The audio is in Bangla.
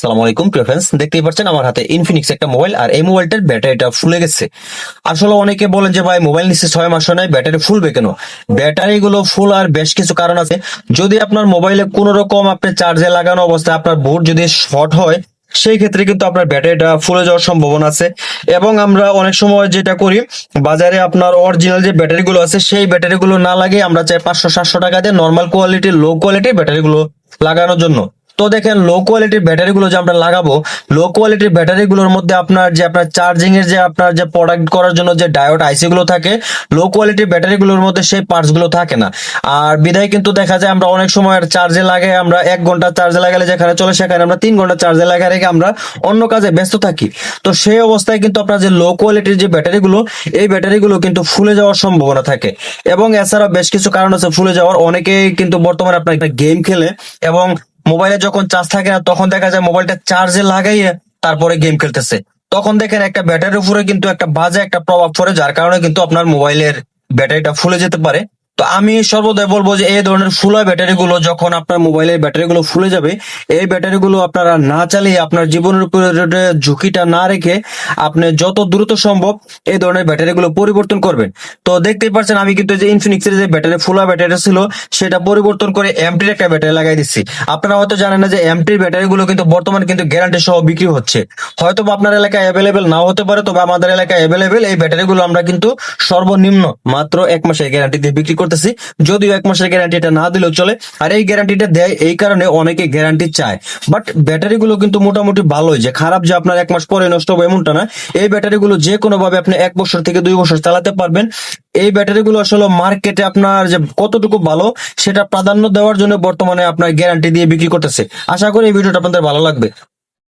সালাম আলাইকুম, প্রিয় দেখতেই পাচ্ছেন আমার হাতে ইনফিনিক্স একটা মোবাইল আর এই মোবাইলটার ব্যাটারিটা ফুলে গেছে। আসলে অনেকে বলেন যে ভাই মোবাইল নিচ্ছে ছয় মাস নাই ব্যাটারি ফুলবে কেন? ব্যাটারি গুলো ফুল আর বেশ কিছু কারণ আছে। যদি আপনার মোবাইলে কোনো রকম আপনি চার্জে লাগানো অবস্থায় আপনার বোর্ড যদি শর্ট হয়, সেই ক্ষেত্রে কিন্তু আপনার ব্যাটারিটা ফুলে যাওয়ার সম্ভাবনা আছে। এবং আমরা অনেক সময় যেটা করি, বাজারে আপনার অরিজিনাল যে ব্যাটারিগুলো আছে, সেই ব্যাটারিগুলো না লাগিয়ে আমরা চাই পাঁচশো, সাতশো টাকা দিয়ে নর্মাল কোয়ালিটির লো কোয়ালিটির ব্যাটারিগুলো লাগানোর জন্য। তো দেখেন লো কোয়ালিটির ব্যাটারিগুলো যে আমরা লাগাবো লো কোয়ালিটির ব্যাটারিগুলোর মধ্যে আপনার যে আপনার চার্জিং এর যে আপনার যে প্রোডাক্ট করার জন্য যে ডায়োড আইসি গুলো থাকে লো কোয়ালিটির ব্যাটারিগুলোর মধ্যে সেই পার্টসগুলো থাকে না। আর বিদায় কিন্তু দেখা যায় আমরা অনেক সময় চার্জে লাগে আমরা এক ঘণ্টা চার্জে লাগালে যেখানে চলে সেখানে আমরা তিন ঘণ্টা চার্জে লাগা রেখে আমরা অন্য কাজে ব্যস্ত থাকি। তো সেই অবস্থায় কিন্তু আপনার যে লো কোয়ালিটির যে ব্যাটারিগুলো এই ব্যাটারিগুলো কিন্তু ফুলে যাওয়ার সম্ভাবনা থাকে। এবং এছাড়া বেশ কিছু কারণ আছে ফুলে যাওয়ার। অনেকেই কিন্তু বর্তমানে আপনার গেম খেলে এবং মোবাইলে যখন চার্জ থাকে না, তখন দেখা যায় মোবাইলটা চার্জে লাগাইয়ে তারপরে গেম খেলতেছে। তখন দেখেন একটা ব্যাটারির উপরে কিন্তু একটা বাজে একটা প্রভাব পড়ে, যার কারণে কিন্তু আপনার মোবাইলের ব্যাটারিটা ফুলে যেতে পারে। তো আমি সর্বদাই বলব যে এই ধরনের ফুলা ব্যাটারি গুলো যখন আপনার মোবাইলের ব্যাটারি গুলো ফুলে যাবে, এই ব্যাটারি গুলো আপনারা না চালিয়ে আপনার জীবনের উপরে ঝুঁকিটা না রেখে আপনি যত দ্রুত সম্ভব এই ধরনের ব্যাটারি গুলো পরিবর্তন করবেন। তো দেখতেই পাচ্ছেন আমি কিন্তু যে ইনফিনিক্স এর যে ব্যাটারি, ফুলা ব্যাটারি ছিল, সেটা পরিবর্তন করে এমটির একটা ব্যাটারি লাগাই দিচ্ছি। আপনারা হয়তো জানেন না যে এমটির ব্যাটারি গুলো কিন্তু বর্তমানে কিন্তু গ্যারান্টি সহ বিক্রি হচ্ছে। হয়তো আপনার এলাকায় অ্যাভেলেবেল নাও হতে পারে, তবে আমাদের এলাকায় অ্যাভেলেবেল এই ব্যাটারি গুলো আমরা কিন্তু সর্বনিম্ন মাত্র এক মাসের গ্যারান্টি দিয়ে বিক্রি করতেছি যদিও এক মাসের গ্যারান্টি এটা না দিলেও চলে, আর এই গ্যারান্টিটা দেয় এই কারণে অনেকে গ্যারান্টি চায়। বাট ব্যাটারি গুলো কিন্তু মোটামুটি ভালোই, যে খারাপ যে আপনার এক মাস পরে নষ্ট হবে এমনটা না। এই ব্যাটারি গুলো যে কোনো ভাবে আপনি এক বছর থেকে দুই বছর চালাতে পারবেন। এই ব্যাটারি গুলো আসলে মার্কেটে আপনার যে কতটুকু ভালো, সেটা প্রাধান্য দেওয়ার জন্য বর্তমানে আপনার গ্যারান্টি দিয়ে বিক্রি করতেছে। আশা করি এই ভিডিওটা আপনাদের ভালো লাগবে।